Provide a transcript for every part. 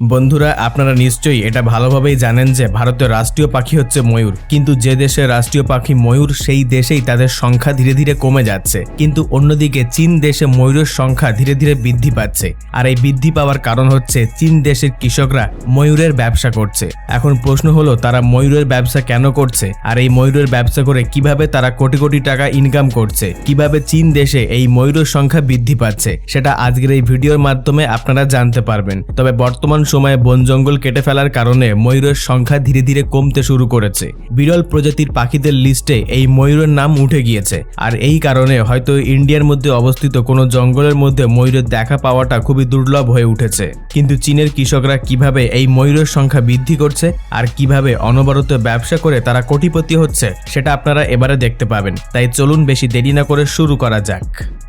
বন্ধুরা, আপনারা নিশ্চয়ই এটা ভালোভাবেই জানেন যে ভারতের রাষ্ট্রীয় পাখি হচ্ছে ময়ূর। কিন্তু যে দেশের রাষ্ট্রীয় পাখি ময়ূর, সেই দেশেই তাদের সংখ্যা ধীরে ধীরে কমে যাচ্ছে। কিন্তু অন্যদিকে চীন দেশে ময়ূরের সংখ্যা ধীরে ধীরে বৃদ্ধি পাচ্ছে। আর এই বৃদ্ধি পাওয়ার কারণ হচ্ছে চীন দেশের কৃষকরা ময়ূরের ব্যবসা করছে। এখন প্রশ্ন হলো, তারা ময়ূরের ব্যবসা কেন করছে? আর এই ময়ূরের ব্যবসা করে কীভাবে তারা কোটি কোটি টাকা ইনকাম করছে? কীভাবে চীন দেশে এই ময়ূরের সংখ্যা বৃদ্ধি পাচ্ছে? সেটা আজকের এই ভিডিওর মাধ্যমে আপনারা জানতে পারবেন। তবে বর্তমান সময়ে বন জঙ্গল কেটে ফেলার কারণে ময়ূরের সংখ্যা ধীরে ধীরে কমতে শুরু করেছে। বিরল প্রজাতির পাখিদের লিস্টে এই ময়ূরের নাম উঠে গিয়েছে। আর এই কারণে হয়তো ইন্ডিয়ার মধ্যে অবস্থিত কোনো জঙ্গলের মধ্যে ময়ূরের দেখা পাওয়াটা খুবই দুর্লভ হয়ে উঠেছে। কিন্তু চীনের কৃষকরা কীভাবে এই ময়ূরের সংখ্যা বৃদ্ধি করছে আর কীভাবে অনবরত ব্যবসা করে তারা কোটিপতি হচ্ছে, সেটা আপনারা এবারে দেখতে পাবেন। তাই চলুন বেশি দেরি না করে শুরু করা যাক।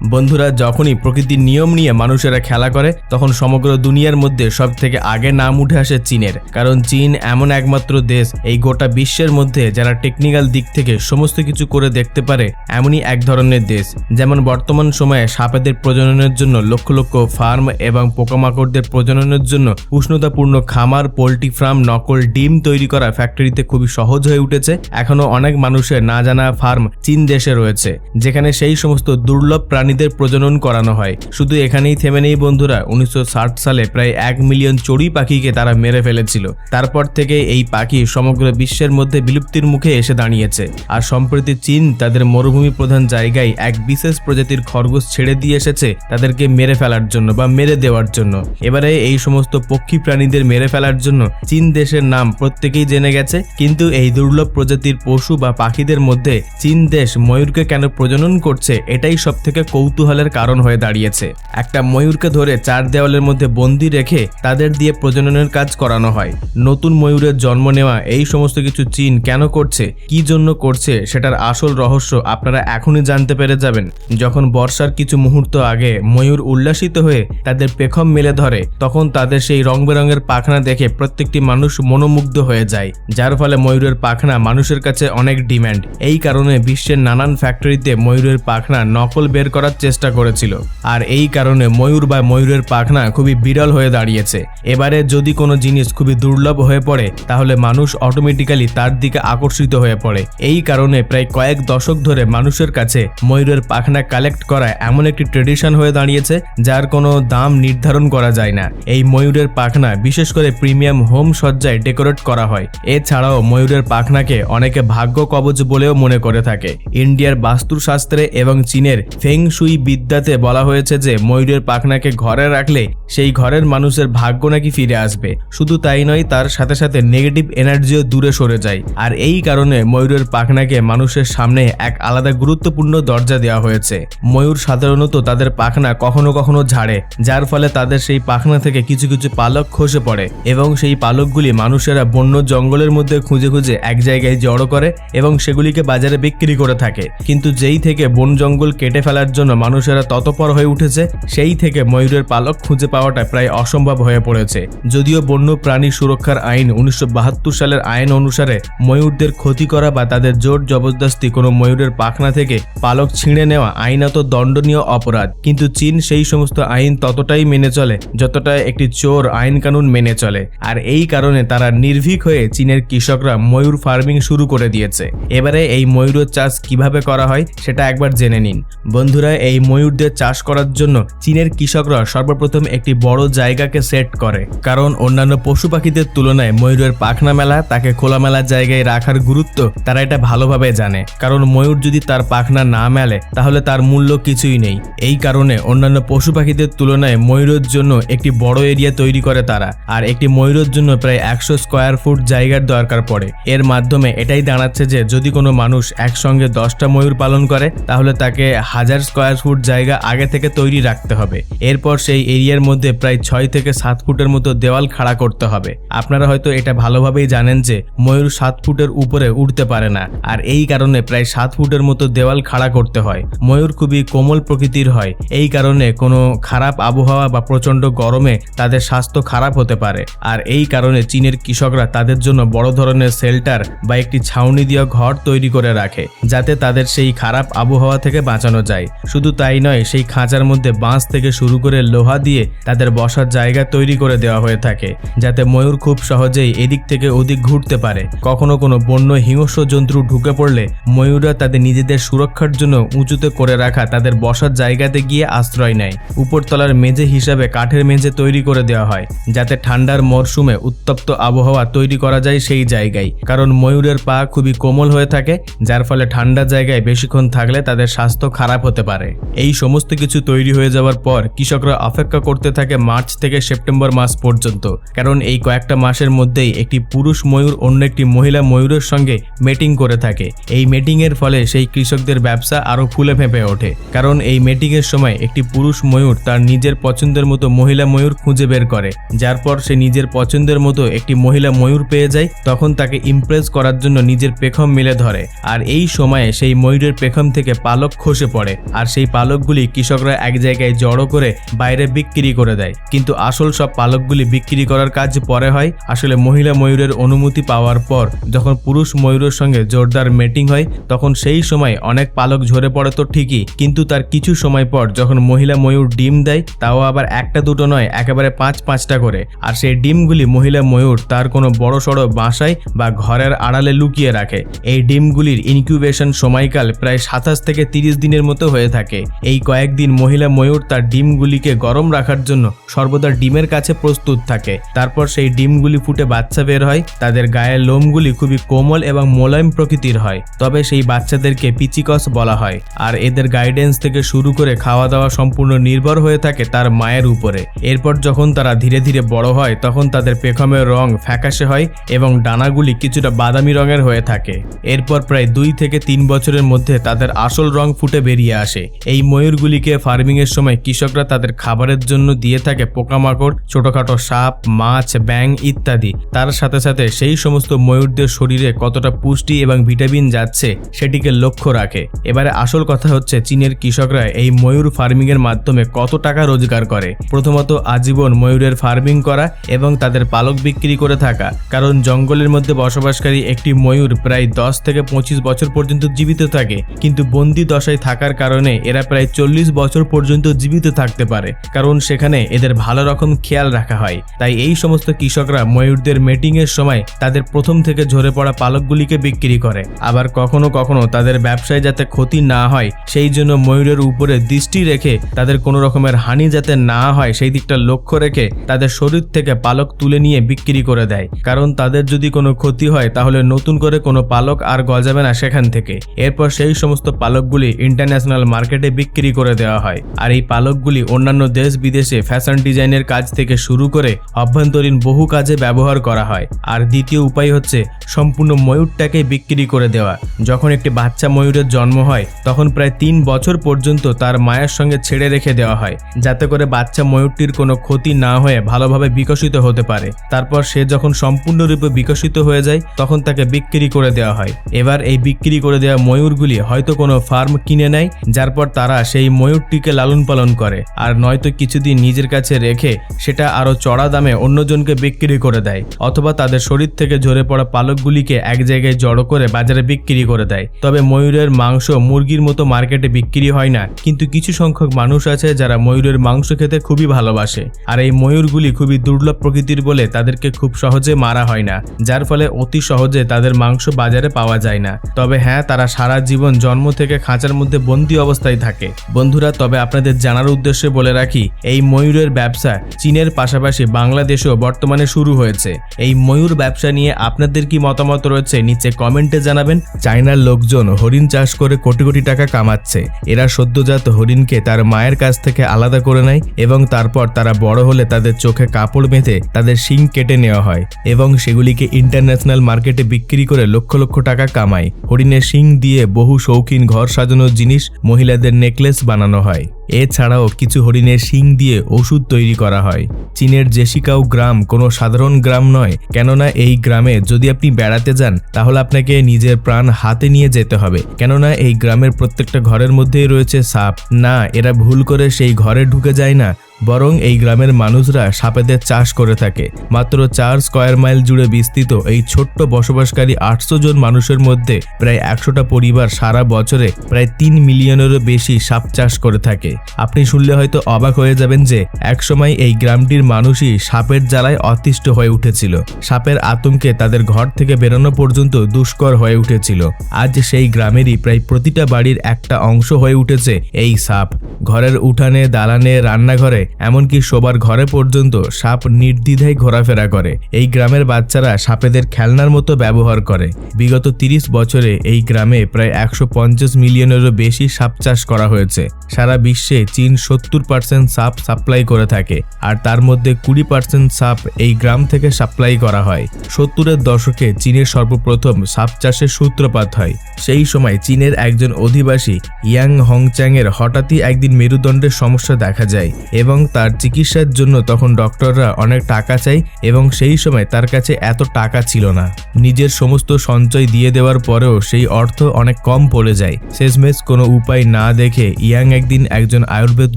বন্ধুরা, যখনই প্রকৃতির নিয়ম নিয়ে মানুষেরা খেলা করে, তখন সমগ্র দুনিয়ার মধ্যে সব থেকে আগে নাম উঠে আসে চীনের, কারণ চীন এমন একমাত্র দেশ এই গোটা বিশ্বের মধ্যে যারা টেকনিক্যাল দিক থেকে সমস্ত কিছু করে দেখতে পারে এমনই এক ধরনের দেশ। যেমন বর্তমান সময়ে সাপেদের প্রজননের জন্য লক্ষ লক্ষ ফার্ম এবং পোকামাকড়দের প্রজননের জন্য উষ্ণতাপূর্ণ খামার, পোলট্রি ফার্ম, নকল ডিম তৈরি করা ফ্যাক্টরিতে খুবই সহজ হয়ে উঠেছে। এখনও অনেক মানুষের না জানা ফার্ম চীন দেশে রয়েছে, যেখানে সেই সমস্ত দুর্লভ প্রাণীদের প্রজনন করানো হয়। শুধু এখানেই থেমে নেই বন্ধুরা, উনিশশো ষাট সালে প্রায় এক মিলিয়ন চড়ুই পাখিকে তারা মেরে ফেলেছিল। তারপর থেকে এই পাখি সমগ্র বিশ্বের মধ্যে বিলুপ্তির মুখে এসে দাঁড়িয়েছে। আর সম্প্রতি চীন তাদের মরুভূমি প্রধান জায়গায় এক বিশেষ প্রজাতির খরগোশ ছেড়ে দিয়ে এসেছে তাদেরকে মেরে ফেলার জন্য বা মেরে দেওয়ার জন্য। এবারে এই সমস্ত পক্ষী প্রাণীদের মেরে ফেলার জন্য চীন দেশের নাম প্রত্যেকেই জেনে গেছে। কিন্তু এই দুর্লভ প্রজাতির পশু বা পাখিদের মধ্যে চীন দেশ ময়ূরকে কেন প্রজনন করছে এটাই সব থেকে কৌতূহলের কারণ হয়ে দাঁড়িয়েছে। একটা ময়ূরকে ধরে চার দেওয়ালের মধ্যে বন্দি রেখে তাদের দিয়ে প্রজননের কাজ করানো হয়। নতুন ময়ূরের জন্ম নেওয়া এই সমস্ত কিছু চীন কেন করছে? কি জন্য করছে? সেটার আসল রহস্য আপনারা এখনই জানতে পেরে যাবেন। যখন বর্ষার কিছু মুহূর্ত আগে ময়ূর উল্লাসিত হয়ে তাদের পেখম মেলে ধরে, তখন তাদের সেই রং বেরঙের পাখনা দেখে প্রত্যেকটি মানুষ মনোমুগ্ধ হয়ে যায়, যার ফলে ময়ূরের পাখনা মানুষের কাছে অনেক ডিম্যান্ড। এই কারণে বিশ্বের নানান ফ্যাক্টরিতে ময়ূরের পাখনা নকল বের করার চেষ্টা করেছিল। আর এই কারণে ময়ূর বা ময়ূরের পাখনা খুবই বিরল হয়ে দাঁড়িয়েছে। এবারে যদি কোনো জিনিস খুবই দুর্লভ হয়ে পড়ে, তাহলে মানুষ অটোমেটিক্যালি তার দিকে আকর্ষিত হয়ে পড়ে। এই কারণে প্রায় কয়েক দশক ধরে মানুষের কাছে ময়ূরের পাখনা কালেক্ট করা এমন একটি ট্রেডিশন হয়ে দাঁড়িয়েছে, যার কোনো দাম নির্ধারণ করা যায় না। এই ময়ূরের পাখনা, বিশেষ করে প্রিমিয়াম হোম সজ্জায় ডেকোরেট করা হয়। এছাড়াও ময়ূরের পাখনাকে অনেকে ভাগ্য কবচ বলেও মনে করে থাকে। ইন্ডিয়ার বাস্তুশাস্ত্রে এবং চীনের ফেং সুই বিদ্যাতে বলা হয়েছে যে, ময়ূরের পাখনাকে ঘরে রাখলে সেই ঘরের মানুষের ভাগ্য নাকি ফিরে আসবে। শুধু তাই নয়, তার সাথে সাথে নেগেটিভ এনার্জিও দূরে সরে যায়। আর এই কারণে ময়ূরের পাখনাকে মানুষের সামনে এক আলাদা গুরুত্বপূর্ণ দরজা দেওয়া হয়েছে। ময়ূর সাধারণত তাদের পাখনা কখনো কখনো ঝাড়ে, যার ফলে তাদের সেই পাখনা থেকে কিছু কিছু পালক খসে পড়ে এবং সেই পালকগুলি মানুষেরা বন্য জঙ্গলের মধ্যে খুঁজে খুঁজে এক জায়গায় জড়ো করে এবং সেগুলিকে বাজারে বিক্রি করে থাকে। কিন্তু যেই থেকে বন জঙ্গল কেটে ফেলার জন্য মানুষেরা ততপর হয়ে উঠেছে, সেই থেকে ময়ূরের পালক খুঁজে পাওয়াটা প্রায় অসম্ভব হয়ে পড়েছে। যদিও বন্য প্রাণী সুরক্ষার আইন উনিশশো বাহাত্তর সালের আইন অনুসারে ময়ূরদের ক্ষতি করা বা তাদের জোর জবরদস্তি কোনো ময়ূরের পাখনা থেকে পালক ছিঁড়ে নেওয়া আইনত দণ্ডনীয় অপরাধ। কিন্তু চীন সেই সমস্ত আইন ততটাই মেনে চলে, যতটা একটি চোর আইন কানুন মেনে চলে। আর এই কারণে তারা নির্ভীক হয়ে চীনের কৃষকরা ময়ূর ফার্মিং শুরু করে দিয়েছে। এবারে এই ময়ূরের চাষ কীভাবে করা হয় সেটা একবার জেনে নিন। বন্ধুরা, এই ময়ূরদের চাষ করার জন্য চীনের কৃষকরা সর্বপ্রথম একটি বড় জায়গাকে সেট করে। কারণ অন্যান্য পশু পাখিদের তুলনায় ময়ূরের পাখনা মেলা, তাকে খোলামেলা জায়গায় রাখার গুরুত্ব তারা এটা ভালোভাবে জানে। কারণ ময়ূর যদি তার পাখনা না মেলে, তাহলে তার মূল্য কিছুই নেই। এই কারণে অন্যান্য পশু পাখিদের তুলনায় ময়ূরের জন্য একটি বড় এরিয়া তৈরি করে তারা, আর একটি ময়ূরের জন্য প্রায় একশো স্কোয়ার ফুট জায়গার দরকার পড়ে। এর মাধ্যমে এটাই দাঁড়াচ্ছে যে, যদি কোনো মানুষ একসঙ্গে দশটা ময়ূর পালন করে, তাহলে তাকে হাজার স্কোয়ার ফুট জায়গা আগে থেকে তৈরি রাখতে হবে। এরপর সেই এরিয়ার মধ্যে প্রায় ছয় থেকে সাত ফুটের মতো দেওয়াল খাড়া করতে হবে। আপনারা হয়তো এটা ভালোভাবেই জানেন যে ময়ূর সাত ফুটের উপরে উঠতে পারে না, আর এই কারণে প্রায় সাত ফুটের মতো দেওয়াল খাড়া করতে হয়। ময়ূর খুবই কোমল প্রকৃতির হয়, এই কারণে কোনো খারাপ আবহাওয়া বা প্রচণ্ড গরমে তাদের স্বাস্থ্য খারাপ হতে পারে। আর এই কারণে চীনের কৃষকরা তাদের জন্য বড় ধরনের শেল্টার বা একটি ছাউনি দিয়ে ঘর তৈরি করে রাখে, যাতে তাদের সেই খারাপ আবহাওয়া থেকে বাঁচানো যায়। শুধু তাই নয়, সেই খাঁচার মধ্যে বাঁশ থেকে শুরু করে লোহা দিয়ে তাদের বসার জায়গা তৈরি করে দেওয়া হয়ে থাকে, যাতে ময়ূর খুব সহজেই এদিক থেকে ওদিক ঘুরতে পারে। কখনো কোনো বন্য হিংস্র জন্তু ঢুকে পড়লে, ময়ূররা তাদের নিজেদের সুরক্ষার জন্য উঁচুতে করে রাখা তাদের বসার জায়গাতে গিয়ে আশ্রয় নেয়। উপরতলার মেঝে হিসাবে কাঠের মেঝে তৈরি করে দেওয়া হয়, যাতে ঠান্ডার মরশুমে উত্তপ্ত আবহাওয়া তৈরি করা যায় সেই জায়গায়। কারণ ময়ূরের পা খুবই কোমল হয়ে থাকে, যার ফলে ঠান্ডা জায়গায় বেশিক্ষণ থাকলে তাদের স্বাস্থ্য খারাপ হতে পারে। এই সমস্ত কিছু তৈরি হয়ে যাওয়ার পর, কৃষকরা অপেক্ষা করতে থাকে মার্চ থেকে সেপ্টেম্বর মাস। পর্যন্ত। কারণ এই কয়েকটা মাসের মধ্যেই একটি পুরুষ ময়ূর অন্য একটি মহিলা ময়ূরের সঙ্গে মেটিং করে থাকে। এই মেটিং এর ফলে সেই কৃষকদের ব্যবসা আরও ফুলে ফেঁপে ওঠে। কারণ এই মেটিং এর সময় একটি পুরুষ ময়ূর তার নিজের পছন্দের মতো মহিলা ময়ূর খুঁজে বের করে। যার পর সে নিজের পছন্দের মতো একটি মহিলা ময়ূর পেয়ে যায়, তখন তাকে ইমপ্রেস করার জন্য নিজের পেখম মিলে ধরে। আর এই সময়ে সেই ময়ূরের পেখম থেকে পালক খসে পড়ে। আর সেই পালকগুলি কৃষকরা এক জায়গায় জড়ো করে বাইরে বিক্রি করে দেয়। কিন্তু আসল সব পালকগুলি বিক্রি করার কাজ পরে হয়। আসলে মহিলা ময়ূরের অনুমতি পাওয়ার পর যখন পুরুষ ময়ূরের সঙ্গে জোরদার মেটিং হয়, তখন সেই সময় অনেক পালক ঝরে পড়ে তো ঠিকই, কিন্তু তার কিছু সময় পর যখন মহিলা ময়ূর ডিম দেয়, তাও আবার একটা দুটো নয়, একেবারে পাঁচ পাঁচটা করে। আর সেই ডিমগুলি মহিলা ময়ূর তার কোনো বড় সড়ো বাসায় বা ঘরের আড়ালে লুকিয়ে রাখে। এই ডিমগুলির ইনকিউবেশন সময়কাল প্রায় সাতাশ থেকে তিরিশ দিনের মতো হয়ে থাকে। এই কয়েকদিন মহিলা ময়ূর তার ডিমগুলিকে গরম রাখার জন্য সর্বদা ডিমের কাছে প্রস্তুত থাকে। তারপর সেই ডিমগুলি ফুটে বাচ্চা বের হয়, তাদের গায়ের লোমগুলি খুবই কোমল এবং মোলায়েম প্রকৃতির হয়, তবে সেই বাচ্চাদেরকে পিচিকস বলা হয়। আর এদের গাইডেন্স থেকে শুরু করে খাওয়া দাওয়া সম্পূর্ণ নির্ভর হয়ে থাকে তার মায়ের উপরে। এরপর যখন তারা ধীরে ধীরে বড় হয়, তখন তাদের পেখমের রং ফ্যাকাশে হয় এবং ডানাগুলি কিছুটা বাদামি রঙের হয়ে থাকে। এরপর প্রায় দুই থেকে তিন বছরের মধ্যে তাদের আসল রং ফুটে বেরিয়ে আসে। এই ময়ূরগুলিকে ফার্মিং এর সময় কৃষকরা তাদের খাবারের জন্য দিয়ে থাকে পোকামাকড় ছোটখাটো সাপ, মাছ ব্যাং ইত্যাদি। তার সাথে সাথে সেই সমস্ত ময়ূরদের শরীরে কতটা পুষ্টি এবং ভিটামিন যাচ্ছে সেটিকে লক্ষ্য রাখে। এবারে আসল কথা হচ্ছে চীনের কৃষকরা এই ময়ূর ফার্মিং এর মাধ্যমে কত টাকা রোজগার করে। প্রথমত আজীবন ময়ূরের ফার্মিং করা এবং তাদের পালক বিক্রি করে থাকা। কারণ জঙ্গলের মধ্যে বসবাসকারী একটি ময়ূর প্রায় দশ থেকে পঁচিশ বছর পর্যন্ত জীবিত থাকে। কিন্তু বন্দি দশায় থাকার কারণে এরা প্রায় চল্লিশ বছর পর্যন্ত জীবিত থাকতে পারে। কারণ সেখানে এদের ভালো রকম খেয়াল রাখা হয়। তাই এই সমস্ত কৃষকরা ময়ূরদের মেটিং এর সময় তাদের প্রথম থেকে ঝরে পড়া পালকগুলিকে বিক্রি করে। আবার কখনো কখনো তাদের ব্যবসায় যাতে ক্ষতি না হয়, সেই জন্য ময়ূরের উপরে দৃষ্টি রেখে তাদের কোনো রকমের হানি যাতে না হয়, সেই দিকটা লক্ষ্য রেখে তাদের শরীর থেকে পালক তুলে নিয়ে বিক্রি করে দেয়। কারণ তাদের যদি কোনো ক্ষতি হয়, তাহলে নতুন করে কোনো পালক আর গজাবে না সেখান থেকে। এরপর সেই সমস্ত পালকগুলি ইন্টারন্যাশনাল মার্কেটে বিক্রি করে দেওয়া হয়। আর এই পালকগুলি অন্যান্য দেশ বিদেশে ফ্যাশন ডিজাইনের কাজ থেকে শুরু করে অভ্যন্তরীণ বহু কাজে ব্যবহার করা হয়। আর দ্বিতীয় উপায় হচ্ছে সম্পূর্ণ ময়ূরটাকে বিক্রি করে দেওয়া। যখন একটি বাচ্চা ময়ূরের জন্ম হয়, তখন প্রায় তিন বছর পর্যন্ত তার মায়ের সঙ্গে ছেড়ে রেখে দেওয়া হয়, যাতে করে বাচ্চা ময়ূরটির কোনো ক্ষতি না হয়ে ভালোভাবে বিকশিত হতে পারে। তারপর সে যখন সম্পূর্ণরূপে বিকশিত হয়ে যায়, তখন তাকে বিক্রি করে দেওয়া হয়। এবার এই বিক্রি করে দেওয়া ময়ূরগুলি হয়তো কোনো ফার্ম কিনে নেয়, যার পর তারা সেই ময়ূরটিকে লালন পালন করে। আর নয়তো কিছুদিন নিজের কাছে রেখে সেটা আরও চড়া দামে অন্যজনকে বিক্রি করে দেয়, অথবা তাদের শরীর থেকে ঝরে পড়া পালকগুলিকে এক জায়গায় জড়ো করে বাজারে বিক্রি করে দেয়। তবে ময়ূরের মাংস মুরগির মতো মার্কেটে বিক্রি হয় না, কিন্তু কিছু সংখ্যক মানুষ আছে যারা ময়ূরের মাংস খেতে খুবই ভালোবাসে, আর এই ময়ূরগুলি খুবই দুর্লভ প্রকৃতির বলে তাদেরকে খুব সহজে মারা হয় না, যার ফলে অতি সহজে তাদের মাংস বাজারে পাওয়া যায় না। তবে হ্যাঁ তারা সারা জীবন জন্ম থেকে খাঁচার মধ্যে বন্দি অবস্থায় থাকে। বন্ধুরা, তবে আপনাদের জানার উদ্দেশ্যে বলে রাখি, এই ময়ূরের ব্যবসা চীনের পাশাপাশি বাংলাদেশেও বর্তমানে শুরু হয়েছে। এই ময়ূর ব্যবসা নিয়ে আপনাদের কি মতামত রয়েছে? নিচে কমেন্টে জানাবেন। চায়নার লোকজন হরিণ চাষ করে কোটি কোটি টাকা কামাচ্ছে। এরা সদ্যজাত হরিণকে তার মায়ের কাছ থেকে আলাদা করে নেয় এবং তারপর তারা বড় হলে তাদের চোখে কাপড় বেঁধে তাদের শিং কেটে নেওয়া হয় এবং সেগুলিকে ইন্টারন্যাশনাল মার্কেটে বিক্রি করে লক্ষ লক্ষ টাকা কামায়। হরিণের শিং দিয়ে বহু শৌখিন ঘর সাজানোর জিনিস মহিলাদের নেকলেস বানানো হয়। এছাড়াও কিছু হরিণের শিং দিয়ে ওষুধ তৈরি করা হয়। চীনের জেসিকাও গ্রাম কোনো সাধারণ গ্রাম নয়, কেননা এই গ্রামে যদি আপনি বেড়াতে যান, তাহলে আপনাকে নিজের প্রাণ হাতে নিয়ে যেতে হবে। কেননা এই গ্রামের প্রত্যেকটা ঘরের মধ্যেই রয়েছে সাপ। না, এরা ভুল করে সেই ঘরে ঢুকে যায় না। বরং এই গ্রামের মানুষরা সাপেদের চাষ করে থাকে। মাত্র চার স্কয়ার মাইল জুড়ে বিস্তৃত এই ছোট্ট বসবাসকারী আটশো জন মানুষের মধ্যে প্রায় একশোটা পরিবার সারা বছরে প্রায় তিন মিলিয়নেরও বেশি সাপ চাষ করে থাকে। আপনি শুনলে হয়তো অবাক হয়ে যাবেন যে, একসময় এই গ্রামটির মানুষই সাপের জ্বালায় অতিষ্ঠ হয়ে উঠেছিল। সাপের আতঙ্কে তাদের ঘর থেকে বেরোনো পর্যন্ত দুষ্কর হয়ে উঠেছিল। আজ সেই গ্রামেরই প্রায় প্রতিটা বাড়ির একটা অংশ হয়ে উঠেছে এই সাপ। ঘরের উঠানে, দালানে, রান্নাঘরে এমনকি শোবার ঘরে পর্যন্ত সাপ নির্দ্বিধায় ঘোরাফেরা করে। এই গ্রামের বাচ্চারা সাপেদের খেলনার মতো ব্যবহার করে। বিগত তিরিশ বছরে এই গ্রামে প্রায় একশো পঞ্চাশ মিলিয়নেরও বেশি সাপ চাষ করা হয়েছে। সারা বিশ্বে চীন সত্তর পার্সেন্ট সাপ সাপ্লাই করে থাকে, আর তার মধ্যে কুড়ি পার্সেন্ট সাপ এই গ্রাম থেকে সাপ্লাই করা হয়। সত্তরের দশকে চীনের সর্বপ্রথম সাপ চাষের সূত্রপাত হয়। সেই সময় চীনের একজন অধিবাসী ইয়াং হংচ্যাং এর হঠাৎই একদিন মেরুদণ্ডের সমস্যা দেখা যায় এবং তার চিকিৎসার জন্য তখন ডক্টররা অনেক টাকা চাই এবং সেই সময় তার কাছে এত টাকা ছিল না। নিজের সমস্ত সঞ্চয় দিয়ে দেওয়ার পরেও সেই অর্থ অনেক কম পড়ে যায়। শেষমেশ কোনো উপায় না দেখে ইয়াং একদিন একজন আয়ুর্বেদ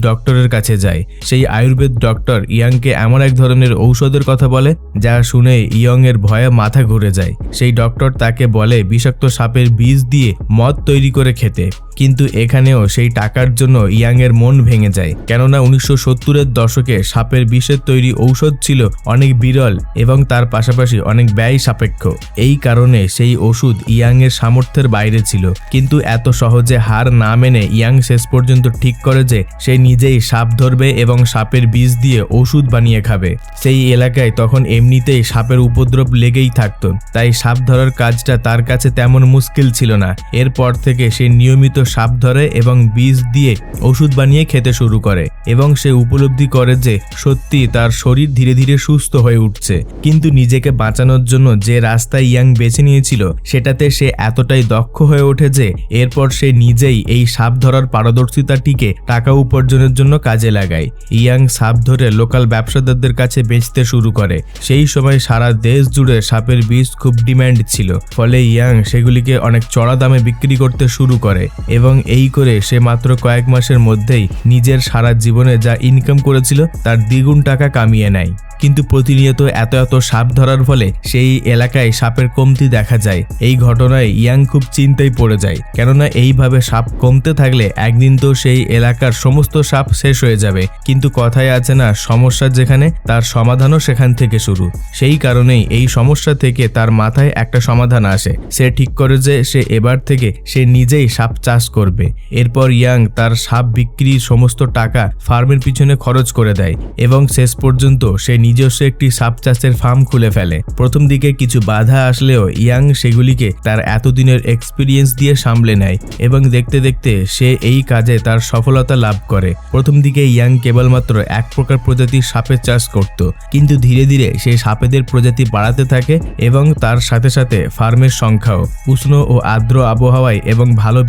ডক্টরের কাছে যায়। সেই আয়ুর্বেদ ডক্টর ইয়াংকে এমন এক ধরনের ঔষধের কথা বলে, যা শুনে ইয়ং এর ভয়ে মাথা ঘুরে যায়। সেই ডক্টর তাকে বলে, বিষাক্ত সাপের বীজ দিয়ে মদ তৈরি করে খেতে। কিন্তু এখানেও সেই টাকার জন্য ইয়াং এর মন ভেঙে যায়। কেননা উনিশশো সত্তরের দশকে সাপের বিষের তৈরি ঔষধ ছিল অনেক বিরল এবং তার পাশাপাশি অনেক ব্যয় সাপেক্ষ। এই কারণে সেই ওষুধ ইয়াংয়ের সামর্থ্যের বাইরে ছিল। কিন্তু এত সহজে হার না মেনে ইয়াং শেষ পর্যন্ত ঠিক করে যে সে নিজেই সাপ ধরবে এবং সাপের বীজ দিয়ে ওষুধ বানিয়ে খাবে। সেই এলাকায় তখন এমনিতেই সাপের উপদ্রব লেগেই থাকতো। তাই সাপ ধরার কাজটা তার কাছে তেমন মুশকিল ছিল না। এরপর থেকে সে নিয়মিত সাপ ধরে এবং বীজ দিয়ে ওষুধ বানিয়ে খেতে শুরু করে এবং সে উপলব্ধি করে যে সত্যি তার শরীর ধীরে ধীরে সুস্থ হয়ে উঠছে। কিন্তু নিজেকে বাঁচানোর জন্য যে রাস্তা ইয়াং বেছে নিয়েছিল, সেটাতে সে এতটাই দক্ষ হয়ে ওঠে যে এরপর সে নিজেই এই সাপ ধরার পারদর্শিতাটিকে টাকা উপার্জনের জন্য কাজে লাগায়। ইয়াং সাপ ধরে লোকাল ব্যবসাদারদের কাছে বেচতে শুরু করে। সেই সময় সারা দেশ জুড়ে সাপের বীজ খুব ডিম্যান্ড ছিল। ফলে ইয়াং সেগুলিকে অনেক চড়া দামে বিক্রি করতে শুরু করে এবং এই করে সে মাত্র কয়েক মাসের মধ্যেই নিজের সারা জীবনে যা ইনকাম করেছিল তার দ্বিগুণ টাকা কামিয়ে নেয়। কিন্তু প্রতিনিয়ত এত এত সাপ ধরার ফলে সেই এলাকায় সাপের কমতি দেখা যায়। এই ঘটনায় ইয়াং খুব চিন্তায় পড়ে যায়। কেননা এইভাবে সাপ কমতে থাকলে একদিন তো সেই এলাকার সমস্ত সাপ শেষ হয়ে যাবে। কিন্তু কথায় আছে না, সমস্যা যেখানে, তার সমাধানও সেখান থেকে শুরু। সেই কারণেই এই সমস্যা থেকে তার মাথায় একটা সমাধান আসে। সে ঠিক করে যে সে এবার থেকে সে নিজেই সাপ চাষ করবে। এরপর ইয়াং তার সাপ বিক্রির সমস্ত টাকা ফার্মের পিছনে খরচ করে দেয় এবং শেষ পর্যন্ত সে নিজস্ব একটি সাপ চাষের ফার্ম খুলে ফেলে। প্রথম দিকে কিছু বাধা আসলেও ইয়াং সেগুলিকে তার এতদিনের এক্সপিরিয়েন্স দিয়ে সামলে নেয় এবং দেখতে দেখতে সে এই কাজে তার সফলতা লাভ করে। প্রথম দিকে ইয়াং কেবলমাত্র এক প্রকার প্রজাতির সাপের চাষ করত, কিন্তু ধীরে ধীরে সে সাপেদের প্রজাতি বাড়াতে থাকে এবং তার সাথে সাথে ফার্মের সংখ্যাও উষ্ণ ও আর্দ্র আবহাওয়ায় এবং ভালো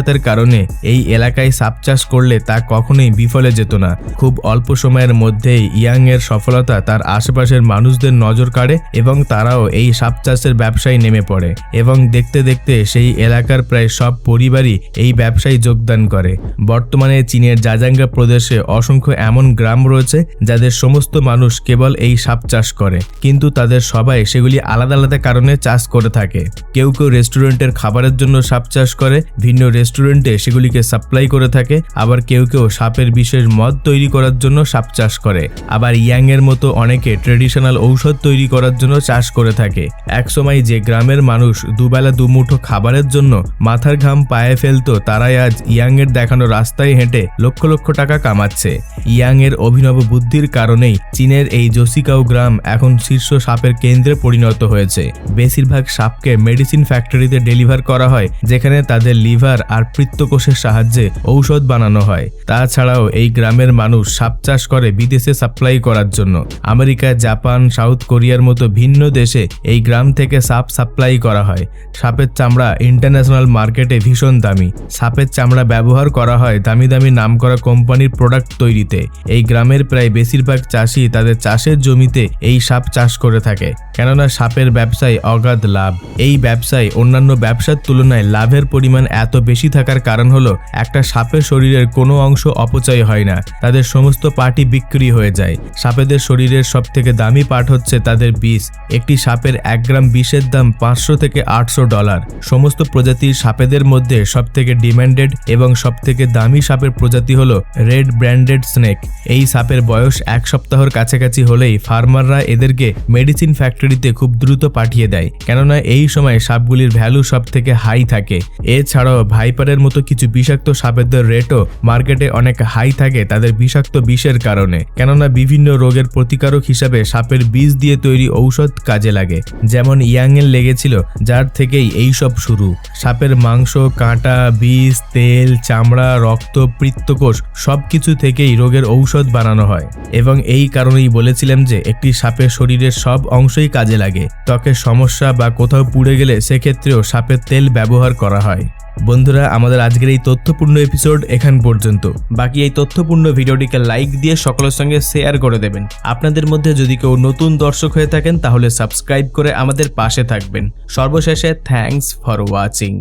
বৃষ্টিপাতের কারণে এই এলাকায় সাপ চাষ করলে তা কখনোই বিফলে যেত না। খুব অল্প সময়ের মধ্যেই ইয়াং এর সফলতা তার আশেপাশের মানুষদের নজর কাড়ে এবং তারাও এই সাপ চাষের ব্যবসায় নেমে পড়ে এবং দেখতে দেখতে সেই এলাকার প্রায় সব পরিবারই এই ব্যবসায় যোগদান করে। বর্তমানে চীনের জাজাঙ্গা প্রদেশে অসংখ্য এমন গ্রাম রয়েছে যাদের সমস্ত মানুষ কেবল এই সাপ চাষ করে, কিন্তু তাদের সবাই সেগুলি আলাদা আলাদা কারণে চাষ করে থাকে। কেউ কেউ রেস্টুরেন্টের খাবারের জন্য সাপ চাষ করে, ভিন্ন রেস্টুরেন্টে সেগুলিকে সাপ্লাই করে থাকে, আবার কেউ কেউ সাপের বিশেষ মদ তৈরি করার জন্য সাপ চাষ করে। আবার ইয়াং এর মতো অনেকে ট্রেডিশনাল ঔষধ তৈরি করার জন্য চাষ করে থাকে। একসময় যে গ্রামের মানুষ দুবেলা দুমুঠো খাবারের জন্য মাথার ঘাম পায়ে ফেলতো, তারাই আজ ইয়াং এর দেখানো রাস্তায় হেঁটে লক্ষ লক্ষ টাকা কামাচ্ছে। ইয়াং এর অভিনব বুদ্ধির কারণেই চীনের এই জোসিকাও গ্রাম এখন শীর্ষ সাপের কেন্দ্রে পরিণত হয়েছে। বেশিরভাগ সাপকে মেডিসিন ফ্যাক্টরিতে ডেলিভার করা হয়, যেখানে তাদের লিভার আর পিত্তকোষের সাহায্যে ঔষধ বানানো হয়। তাছাড়াও এই গ্রামের মানুষ সাপ চাষ করে বিদেশে সাপ্লাই করার জন্য। আমেরিকা, জাপান, সাউথ কোরিয়ার মতো ভিন্ন দেশে এই গ্রাম থেকে সাপ সাপ্লাই করা হয়। সাপের চামড়া ইন্টারন্যাশনাল মার্কেটে ভীষণ দামি। সাপের চামড়া ব্যবহার করা হয় দামি দামি নামকরা কোম্পানির প্রোডাক্ট তৈরিতে। এই গ্রামের প্রায় বেশিরভাগ চাষি তাদের চাষের জমিতে এই সাপ চাষ করে থাকে। কেননা সাপের ব্যবসায় অগাধ লাভ। এই ব্যবসায় অন্যান্য ব্যবসার তুলনায় লাভের পরিমাণ এত বেশি থাকার কারণ হলো, একটা সাপের শরীরের কোনো অংশ অপচয় হয় না, তাদের সমস্ত পার্টি বিক্রি হয়ে যায়। সাপেদের শরীরের সব থেকে দামি পার্ট হচ্ছে তাদের বিষ একটি সাপের এক গ্রাম বিষের দাম পাঁচশো থেকে আটশো ডলার। সমস্ত প্রজাতির সাপেদের মধ্যে সব থেকে ডিমান্ডেড এবং সব থেকে দামি সাপের প্রজাতি হলো রেড ব্র্যান্ডেড স্নেক। এই সাপের বয়স এক সপ্তাহর কাছাকাছি হলেই ফার্মাররা এদেরকে মেডিসিন ফ্যাক্টরিতে খুব দ্রুত পাঠিয়ে দেয়, কেননা এই সময় সাপগুলির ভ্যালু সব থেকে হাই থাকে। এছাড়াও ভাইপারের মতো কিছু বিষাক্ত সাপেদের রেটও মার্কেটে অনেক হাই থাকে তাদের বিষাক্ত বিষের কারণে, কেননা বিভিন্ন রোগের প্রতিকারক হিসাবে সাপের বীজ দিয়ে তৈরি ঔষধ কাজে লাগে। যেমন ইয়াংয়ের লেগেছিল, যার থেকেই এই সব শুরু। সাপের মাংস, কাঁটা, বীজ, তেল, চামড়া, রক্ত, পিত্তকোষ সব কিছু থেকেই রোগের ঔষধ বানানো হয়। এবং এই কারণেই বলেছিলাম যে একটি সাপের শরীরের সব অংশই কাজে লাগে। ত্বকের সমস্যা বা কোথাও পুড়ে গেলে সেক্ষেত্রেও সাপের তেল ব্যবহার করা হয়। বন্ধুরা, আমাদের আজকের এই তথ্যপূর্ণ এপিসোড এখান পর্যন্ত। বাকি এই তথ্যপূর্ণ ভিডিওটিকে লাইক দিয়ে সকলের সঙ্গে শেয়ার করে দেবেন। আপনাদের মধ্যে যদি কেউ নতুন দর্শক হয়ে থাকেন, তাহলে সাবস্ক্রাইব করে আমাদের পাশে থাকবেন। সর্বশেষে থ্যাংকস ফর ওয়াচিং